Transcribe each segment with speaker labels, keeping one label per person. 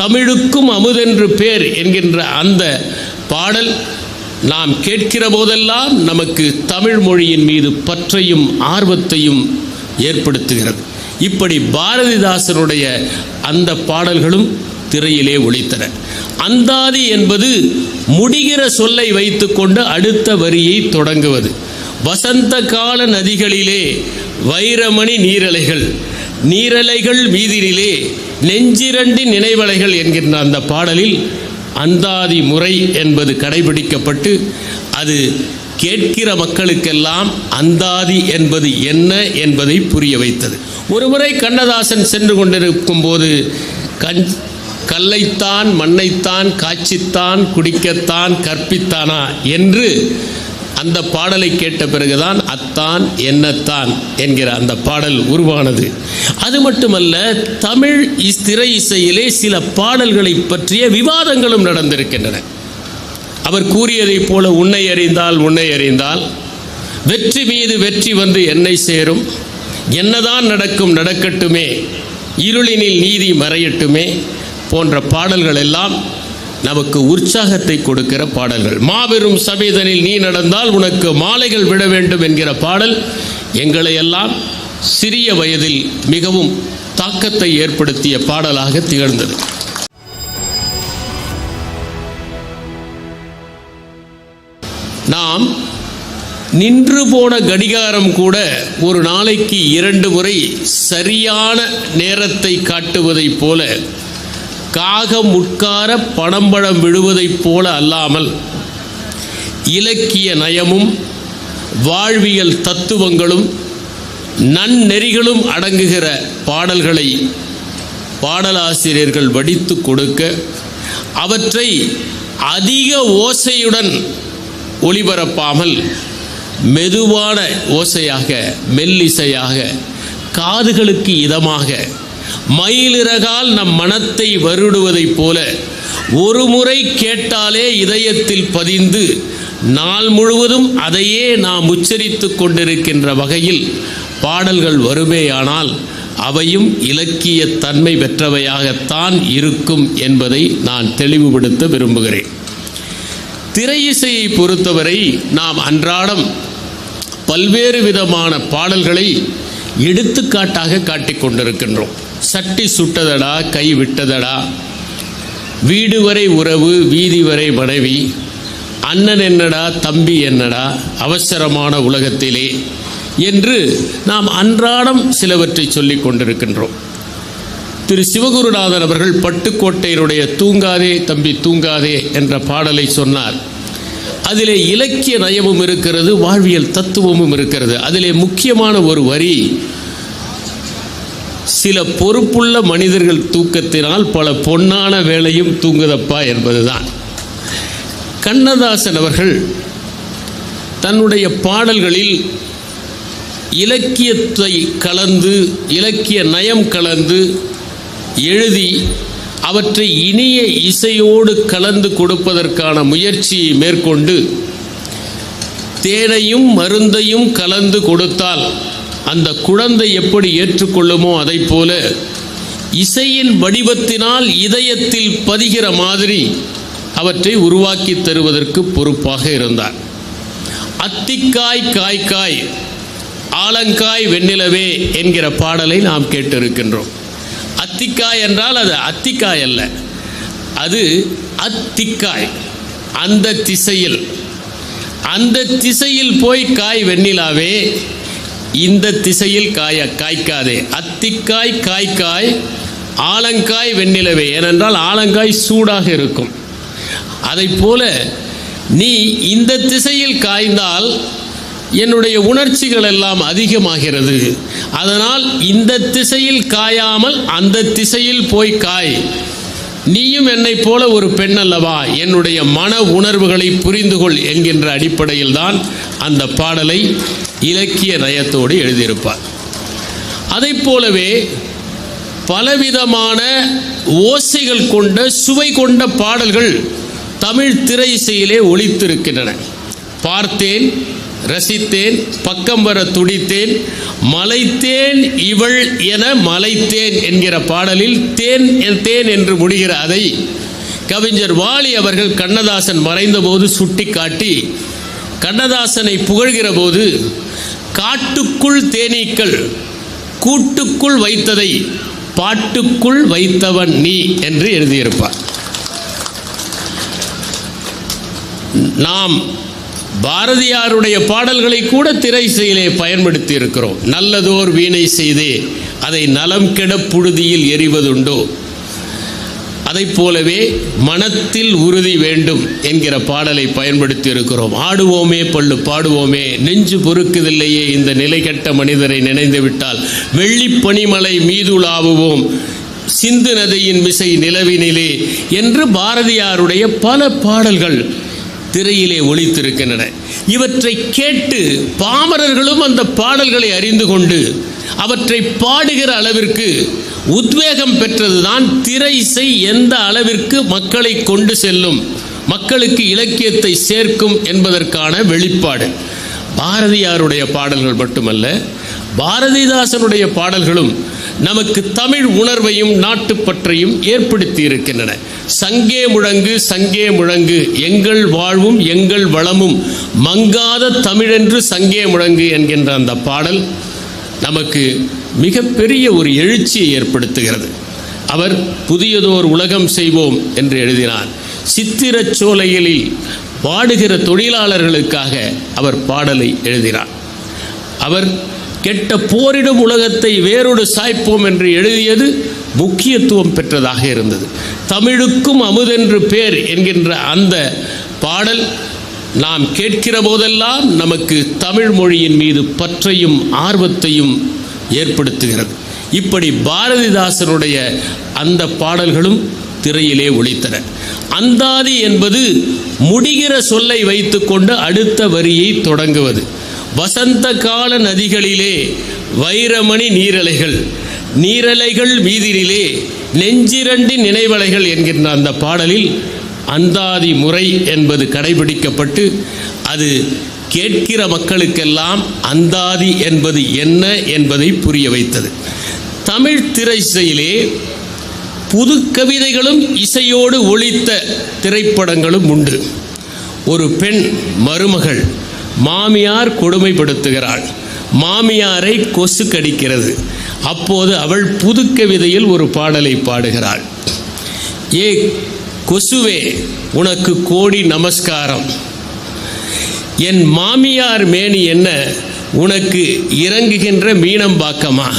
Speaker 1: தமிழுக்கும் அமுதென்று பேர் என்கின்ற அந்த பாடல் நாம் கேட்கிற போதெல்லாம் நமக்கு தமிழ் மொழியின் மீது பற்றையும் ஆர்வத்தையும் ஏற்படுத்துகிறது இப்படி பாரதிதாசனுடைய அந்த பாடல்களும் திரையிலே ஒழித்தன அந்தாதி என்பது முடிகிற சொல்லை வைத்துக்கொண்டு அடுத்த வரியை தொடங்குவது வசந்த கால நதிகளிலே வைரமணி நீரலைகள் நீரலைகள் வீதியிலே நெஞ்சிரண்டி நினைவலைகள் என்கின்ற அந்த பாடலில் அந்தாதி முறை என்பது கடைபிடிக்கப்பட்டு அது கேட்கிற மக்களுக்கெல்லாம் அந்தாதி என்பது என்ன என்பதை புரிய வைத்தது ஒருமுறை கண்ணதாசன் சென்று கொண்டிருக்கும் போது கண் கல்லைத்தான் மண்ணைத்தான் காய்ச்சித்தான் குடிக்கத்தான் கற்பித்தானா என்று அந்த பாடலை கேட்ட பிறகுதான் அத்தான் என்னத்தான் என்கிற அந்த பாடல் உருவானது அது மட்டுமல்ல தமிழ் திரை இசையிலே சில பாடல்களை பற்றிய விவாதங்களும் நடந்திருக்கின்றன அவர் கூறியதைப் போல உன்னை அறிந்தால் உன்னை அறிந்தால் வெற்றி மீது வெற்றி வந்து என்னை சேரும் என்னதான் நடக்கும் நடக்கட்டுமே இருளினில் நீதி மறையட்டுமே போன்ற பாடல்கள் எல்லாம் நமக்கு உற்சாகத்தை கொடுக்கிற பாடல்கள் மாபெரும் சபேதனில் நீ நடந்தால் உனக்கு மாலைகள் விட வேண்டும் என்கிற பாடல் எங்களையெல்லாம் சிறிய வயதில் மிகவும் தாக்கத்தை ஏற்படுத்திய பாடலாக திகழ்ந்தது நாம் நின்று போன கடிகாரம் கூட ஒரு நாளைக்கு இரண்டு முறை சரியான நேரத்தை காட்டுவதைப் போல காகம் உட்கார பணம்பழம் விழுவதைப் போல அல்லாமல் இலக்கிய நயமும் வாழ்வியல் தத்துவங்களும் நன்னெறிகளும் அடங்குகிற பாடல்களை பாடலாசிரியர்கள் வடித்து கொடுக்க அவற்றை அதிக ஓசையுடன் ஒளிபரப்பாமல் மெதுவான ஓசையாக மெல்லிசையாக காதுகளுக்கு இதமாக மயிலிறகால் நம் மனத்தை வருடுவதைப் போல ஒரு முறை கேட்டாலே இதயத்தில் பதிந்து நாள் முழுவதும் அதையே நாம் உச்சரித்து கொண்டிருக்கின்ற வகையில் பாடல்கள் வருமேயானால் அவையும் இலக்கிய தன்மை பெற்றவையாகத்தான் இருக்கும் என்பதை நான் தெளிவுபடுத்த விரும்புகிறேன் இசையை பொறுத்தவரை நாம் அன்றாடம் பல்வேறு விதமான பாடல்களை எடுத்துக்காட்டாக காட்டிக் கொண்டிருக்கின்றோம் சட்டி சுட்டதடா கை விட்டதடா வீடு வரை உறவு வீதி வரை மனைவி அண்ணன் என்னடா தம்பி என்னடா அவசரமான உலகத்திலே என்று நாம் அன்றாடம் சிலவற்றை சொல்லி கொண்டிருக்கின்றோம் திரு சிவகுருநாதன் அவர்கள் பட்டுக்கோட்டையினுடைய தூங்காதே தம்பி தூங்காதே என்ற பாடலை சொன்னார் அதிலே இலக்கிய நயமும் இருக்கிறது வாழ்வியல் தத்துவமும் இருக்கிறது அதிலே முக்கியமான ஒரு வரி சில பொறுப்புள்ள மனிதர்கள் தூக்கத்தினால் பல பொன்னான வேலையும் தூங்குதப்பா என்பதுதான் கண்ணதாசன் அவர்கள் தன்னுடைய பாடல்களில் இலக்கியத்தை கலந்து இலக்கிய நயம் கலந்து எழுதி அவற்றை இனிய இசையோடு கலந்து கொடுப்பதற்கான முயற்சியை மேற்கொண்டு தேனையும் மருந்தையும் கலந்து கொடுத்தால் அந்த குழந்தை எப்படி ஏற்றுக்கொள்ளுமோ அதை போல இசையின் வடிவத்தினால் இதயத்தில் பதிகிற மாதிரி அவற்றை உருவாக்கி தருவதற்கு பொறுப்பாக இருந்தார் அத்திக்காய் காய்காய் ஆலங்காய் வெண்ணிலவே என்கிற பாடலை நாம் கேட்டிருக்கின்றோம் அத்திக்காய் என்றால் அது அத்திக்காய் அல்ல அது அத்திக்காய் அந்த திசையில் அந்த திசையில் போய் காய் வெண்ணிலாவே இந்த திசையில் காய காய்க்காதே அத்திக்காய் காய்க்காய் ஆலங்காய் வெண்ணிலவே ஏனென்றால் ஆலங்காய் சூடாக இருக்கும் அதை போல நீ இந்த திசையில் காய்ந்தால் என்னுடைய உணர்ச்சிகள் எல்லாம் அதிகமாகிறது அதனால் இந்த திசையில் காயாமல் அந்த திசையில் போய் காய் நீயும் என்னை போல ஒரு பெண் அல்லவா என்னுடைய மன உணர்வுகளை புரிந்து கொள் என்கின்ற அடிப்படையில் தான் அந்த பாடலை இலக்கிய நயத்தோடு எழுதியிருப்பார் அதை போலவே பலவிதமான ஓசைகள் கொண்ட சுவை கொண்ட பாடல்கள் தமிழ் திரை இசையிலே ஒழித்திருக்கின்றன பார்த்தேன் ரசித்தேன் பக்கம் வர துடித்தேன் மலைத்தேன் இவள் என மலைத்தேன் என்கிற பாடலில் தேன் தேன் என்று முடிகிற அதை கவிஞர் வாலி அவர்கள் கண்ணதாசன் மறைந்தபோது சுட்டி காட்டி கண்ணதாசனை புகழ்கிற போது காட்டுக்குள் தேனீக்கள் கூட்டுக்குள் வைத்ததை பாட்டுக்குள் வைத்தவன் நீ என்று எழுதியிருப்பார் நாம் பாரதியாருடைய பாடல்களை கூட திரைசையிலே பயன்படுத்தி இருக்கிறோம் நல்லதோர் வீணை செய்து அதை நலம் கெட புழுதியில் எறிவதுண்டோ அதை போலவே மனத்தில் உறுதி வேண்டும் என்கிற பாடலை பயன்படுத்தி இருக்கிறோம் ஆடுவோமே பள்ளு பாடுவோமே நெஞ்சு பொறுக்குதில்லையே இந்த நிலை கட்ட மனிதரை நினைந்து விட்டால் வெள்ளி பனிமலை மீதுலாவுவோம் சிந்து நதியின் மிசை நிலவினிலே என்று பாரதியாருடைய பல பாடல்கள் திரையிலே ஒழித்திருக்கின்றன இவற்றை கேட்டு பாமரர்களும் அந்த பாடல்களை அறிந்து கொண்டு அவற்றை பாடுகிற அளவிற்கு உத்வேகம் பெற்றதுதான் திரை இசை எந்த அளவிற்கு மக்களை கொண்டு செல்லும் மக்களுக்கு இலக்கியத்தை சேர்க்கும் என்பதற்கான வெளிப்பாடு பாரதியாருடைய பாடல்கள் மட்டுமல்ல பாரதிதாசனுடைய பாடல்களும் நமக்கு தமிழ் உணர்வையும் நாட்டுப்பற்றையும் ஏற்படுத்தி இருக்கின்றன சங்கே முழங்கு சங்கே முழங்கு எங்கள் வாழ்வும் எங்கள் வளமும் மங்காத தமிழென்று சங்கே முழங்கு என்கின்ற அந்த பாடல் நமக்கு மிகப்பெரிய ஒரு எழுச்சியை ஏற்படுத்துகிறது அவர் புதியதோர் உலகம் செய்வோம் என்று எழுதினார் சித்திரச் சோலைகளில் பாடுகிற தொழிலாளர்களுக்காக அவர் பாடலை எழுதினார் அவர் கெட்ட போரிடும் உலகத்தை வேரோடு சாய்ப்போம் என்று எழுதியது முக்கியத்துவம் பெற்றதாக இருந்தது தமிழுக்கும் அமுதென்று பேர் என்கின்ற அந்த பாடல் நாம் கேட்கிற போதெல்லாம் நமக்கு தமிழ் மொழியின் மீது பற்றையும் ஆர்வத்தையும் ஏற்படுத்துகிறது இப்படி பாரதிதாசனுடைய அந்த பாடல்களும் திரையிலே ஒழித்தன அந்தாதி என்பது முடிகிற சொல்லை வைத்துக்கொண்டு அடுத்த வரியை தொடங்குவது வசந்த கால நதிகளிலே வைரமணி நீரலைகள் நீரலைகள் வீதியிலே நெஞ்சிரண்டி நினைவலைகள் என்கின்ற அந்த பாடலில் அந்தாதி முறை என்பது கடைபிடிக்கப்பட்டு அது கேட்கிற மக்களுக்கெல்லாம் அந்தாதி என்பது என்ன என்பதை புரிய வைத்தது தமிழ் திரைசையிலே புது கவிதைகளும் இசையோடு ஒழித்த திரைப்படங்களும் உண்டு ஒரு பெண் மருமகள் மாமியார் கொடுமைப்படுத்துகிறாள் மாமியாரை கொசு கடிக்கிறது அப்போது அவள் புதுக்க விதையில் ஒரு பாடலை பாடுகிறாள் ஏ கொசுவே உனக்கு கோடி நமஸ்காரம் என் மாமியார் மேனி என்ன உனக்கு இறங்குகின்ற மீனம்பாக்கமா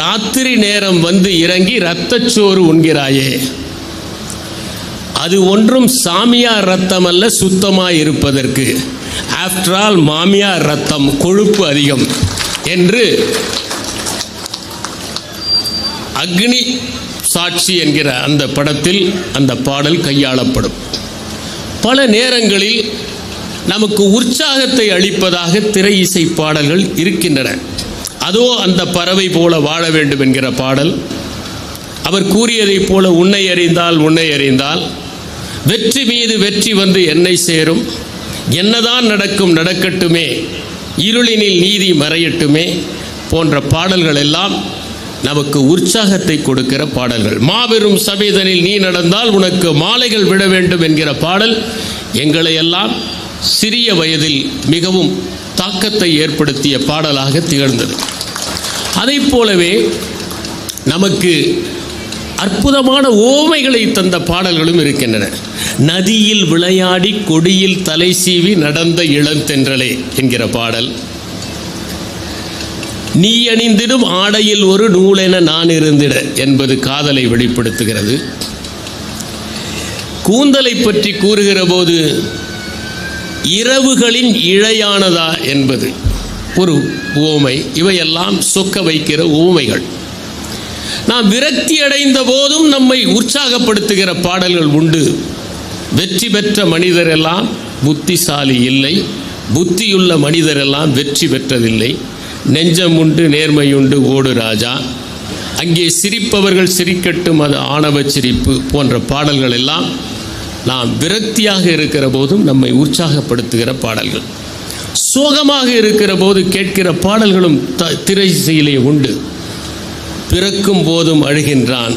Speaker 1: ராத்திரி நேரம் வந்து இறங்கி இரத்தச்சோறு உண்கிறாயே அது ஒன்றும் சாமியார் ரத்தம் அல்ல சுத்தமாக இருப்பதற்கு ஆஃப்டர் ஆல் மாமியார் ரத்தம் கொழுப்பு அதிகம் என்று அக்னி சாட்சி என்கிற அந்த படத்தில் அந்த பாடல் கையாளப்படும் பல நேரங்களில் நமக்கு உற்சாகத்தை அளிப்பதாக திரை இசை பாடல்கள் இருக்கின்றன அதோ அந்த பறவை போல வாழ வேண்டும் என்கிற பாடல் அவர் கூறியதைப் போல உன்னை அறிந்தால் உன்னை அறிந்தால் வெற்றி மீது வெற்றி வந்து என்னை சேரும் என்னதான் நடக்கும் நடக்கட்டுமே இருளினில் நீதி மறையட்டுமே போன்ற பாடல்கள் எல்லாம் நமக்கு உற்சாகத்தை கொடுக்கிற பாடல்கள் மாபெரும் சபேதனில் நீ நடந்தால் உனக்கு மாலைகள் விட வேண்டும் என்கிற பாடல் எங்களையெல்லாம் சிறிய வயதில் மிகவும் தாக்கத்தை ஏற்படுத்திய பாடலாக திகழ்ந்தது அதை போலவே நமக்கு அற்புதமான ஓமைகளை தந்த பாடல்களும் இருக்கின்றன நதியில் விளையாடி கொடியில் தலை சீவி நடந்த இளந்தென்றலே என்கிற பாடல் நீ அணிந்திடும் ஆடையில் ஒரு நூலென நான் இருந்திட என்பது காதலை வெளிப்படுத்துகிறது கூந்தலை பற்றி கூறுகிற போது இரவுகளின் இழையானதா என்பது ஒரு உவமை இவையெல்லாம் சொக்க வைக்கிற ஊமைகள் நாம் விரக்தி அடைந்த போதும் நம்மை உற்சாகப்படுத்துகிற பாடல்கள் உண்டு வெற்றி பெற்ற மனிதர் எல்லாம் புத்திசாலி இல்லை புத்தியுள்ள மனிதர் எல்லாம் வெற்றி பெற்றதில்லை நெஞ்சம் உண்டு நேர்மையுண்டு ஓடு ராஜா அங்கே சிரிப்பவர்கள் சிரிக்கட்டும் அது ஆணவ சிரிப்பு போன்ற பாடல்கள் எல்லாம் நாம் விரக்தியாக இருக்கிற போதும் நம்மை உற்சாகப்படுத்துகிற பாடல்கள் சோகமாக இருக்கிற போது கேட்கிற பாடல்களும் த திரைசையிலே உண்டு பிறக்கும் போதும் அழுகின்றான்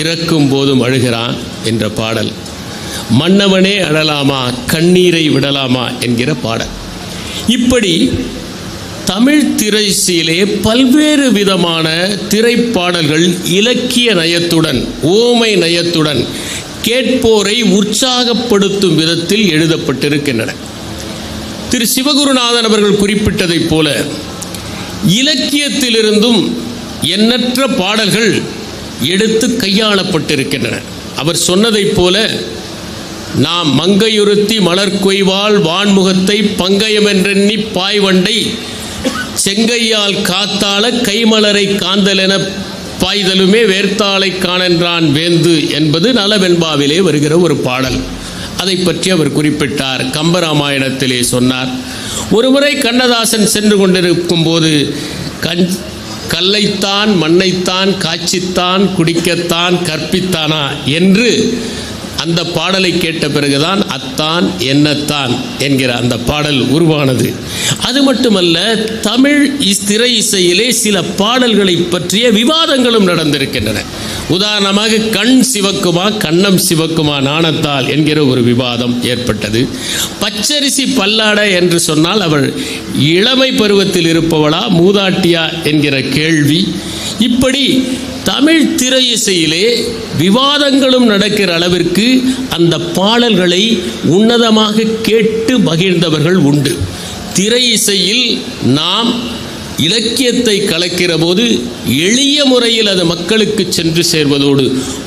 Speaker 1: இறக்கும் போதும் அழுகிறான் என்ற பாடல் மன்னவனே அழலாமா கண்ணீரை விடலாமா என்கிற பாடல் இப்படி தமிழ் திரைசீலே பல்வேறு விதமான திரைப்பாடல்கள் இலக்கிய நயத்துடன் ஓமை நயத்துடன் கேட்போரை உற்சாகப்படுத்தும் விதத்தில் எழுதப்பட்டிருக்கின்றன திரு சிவகுருநாதன் அவர்கள் குறிப்பிட்டதைப் போல இலக்கியத்திலிருந்தும் எண்ணற்ற பாடல்கள் எடுத்து கையாளப்பட்டிருக்கின்றன அவர் சொன்னதைப் போல நாம் மங்கையுறுத்தி கொய்வால் வான்முகத்தை பங்கயம் என்றெண்ணி பாய்வண்டை செங்கையால் காத்தாள கைமலரை காந்தலென பாய்தலுமே வேர்த்தாளை காணென்றான் வேந்து என்பது நலவெண்பாவிலே வருகிற ஒரு பாடல் அதை பற்றி அவர் குறிப்பிட்டார் கம்பராமாயணத்திலே சொன்னார் ஒருமுறை கண்ணதாசன் சென்று கொண்டிருக்கும் போது கண் கல்லைத்தான் மண்ணைத்தான் காய்ச்சித்தான் குடிக்கத்தான் கற்பித்தானா என்று அந்த பாடலை கேட்ட பிறகுதான் அத்தான் என்னத்தான் என்கிற அந்த பாடல் உருவானது அது மட்டுமல்ல தமிழ் திரை இசையிலே சில பாடல்களை பற்றிய விவாதங்களும் நடந்திருக்கின்றன உதாரணமாக கண் சிவக்குமா கண்ணம் சிவக்குமா நாணத்தால் என்கிற ஒரு விவாதம் ஏற்பட்டது பச்சரிசி பல்லாட என்று சொன்னால் அவள் இளமை பருவத்தில் இருப்பவளா மூதாட்டியா என்கிற கேள்வி இப்படி தமிழ் திரையிசையிலே விவாதங்களும் நடக்கிற அளவிற்கு அந்த பாடல்களை உன்னதமாக கேட்டு மகிழ்ந்தவர்கள் உண்டு திரை இசையில் நாம் இலக்கியத்தை கலக்கிற போது எளிய முறையில் அது மக்களுக்கு சென்று சேர்வதோடு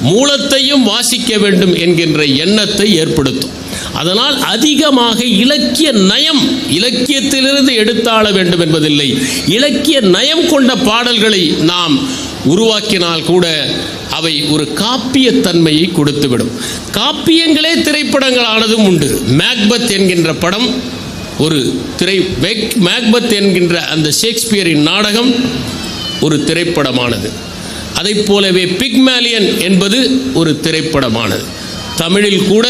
Speaker 1: மூலத்தையும் வாசிக்க வேண்டும் என்கின்ற எண்ணத்தை ஏற்படுத்தும் அதனால் அதிகமாக இலக்கிய நயம் இலக்கியத்திலிருந்து எடுத்தாள வேண்டும் என்பதில்லை இலக்கிய நயம் கொண்ட பாடல்களை நாம் உருவாக்கினால் கூட அவை ஒரு தன்மையை கொடுத்துவிடும் காப்பியங்களே திரைப்படங்களானதும் உண்டு மேக்பத் என்கின்ற படம் ஒரு திரை மேக்பத் என்கின்ற அந்த ஷேக்ஸ்பியரின் நாடகம் ஒரு திரைப்படமானது அதை போலவே பிக்மேலியன் என்பது ஒரு திரைப்படமானது தமிழில் கூட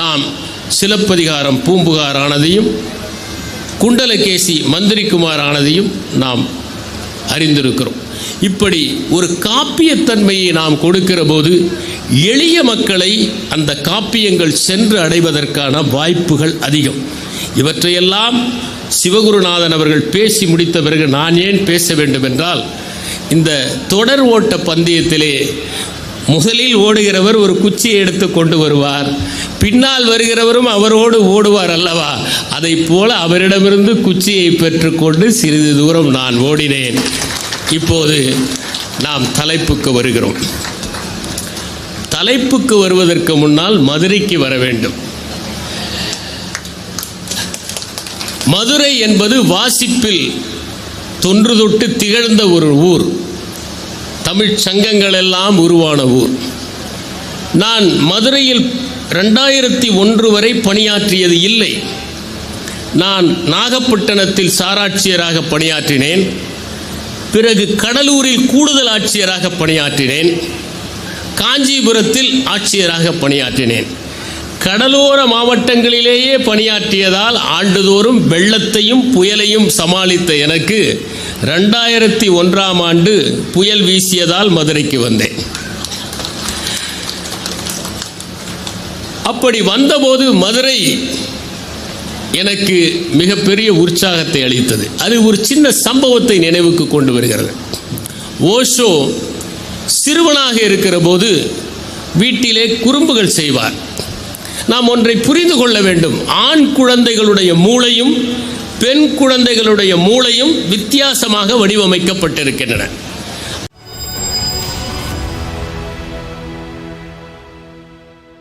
Speaker 1: நாம் சிலப்பதிகாரம் பூம்புகாரானதையும் குண்டலகேசி மந்திரிக்குமார் ஆனதையும் நாம் அறிந்திருக்கிறோம் இப்படி ஒரு காப்பியத்தன்மையை நாம் கொடுக்கிற போது எளிய மக்களை அந்த காப்பியங்கள் சென்று அடைவதற்கான வாய்ப்புகள் அதிகம் இவற்றையெல்லாம் சிவகுருநாதன் அவர்கள் பேசி முடித்த பிறகு நான் ஏன் பேச வேண்டும் என்றால் இந்த தொடர் ஓட்ட பந்தயத்திலே முதலில் ஓடுகிறவர் ஒரு குச்சியை எடுத்து கொண்டு வருவார் பின்னால் வருகிறவரும் அவரோடு ஓடுவார் அல்லவா அதை போல அவரிடமிருந்து குச்சியை பெற்றுக்கொண்டு சிறிது தூரம் நான் ஓடினேன் இப்போது நாம் தலைப்புக்கு வருகிறோம் தலைப்புக்கு வருவதற்கு முன்னால் மதுரைக்கு வர வேண்டும் மதுரை என்பது வாசிப்பில் தொன்று தொட்டு திகழ்ந்த ஒரு ஊர் தமிழ் சங்கங்கள் எல்லாம் உருவான ஊர் நான் மதுரையில் ரெண்டாயிரத்தி ஒன்று வரை பணியாற்றியது இல்லை நான் நாகப்பட்டினத்தில் சாராட்சியராக பணியாற்றினேன் பிறகு கடலூரில் கூடுதல் ஆட்சியராக பணியாற்றினேன் காஞ்சிபுரத்தில் ஆட்சியராக பணியாற்றினேன் கடலோர மாவட்டங்களிலேயே பணியாற்றியதால் ஆண்டுதோறும் வெள்ளத்தையும் புயலையும் சமாளித்த எனக்கு ரெண்டாயிரத்தி ஒன்றாம் ஆண்டு புயல் வீசியதால் மதுரைக்கு வந்தேன் அப்படி வந்தபோது மதுரை எனக்கு மிகப்பெரிய உற்சாகத்தை அளித்தது அது ஒரு சின்ன சம்பவத்தை நினைவுக்கு கொண்டு வருகிறது ஓஷோ சிறுவனாக இருக்கிற போது வீட்டிலே குறும்புகள் செய்வார் நாம் ஒன்றை புரிந்து கொள்ள வேண்டும் ஆண் குழந்தைகளுடைய மூளையும் பெண் குழந்தைகளுடைய மூளையும் வித்தியாசமாக வடிவமைக்கப்பட்டிருக்கின்றன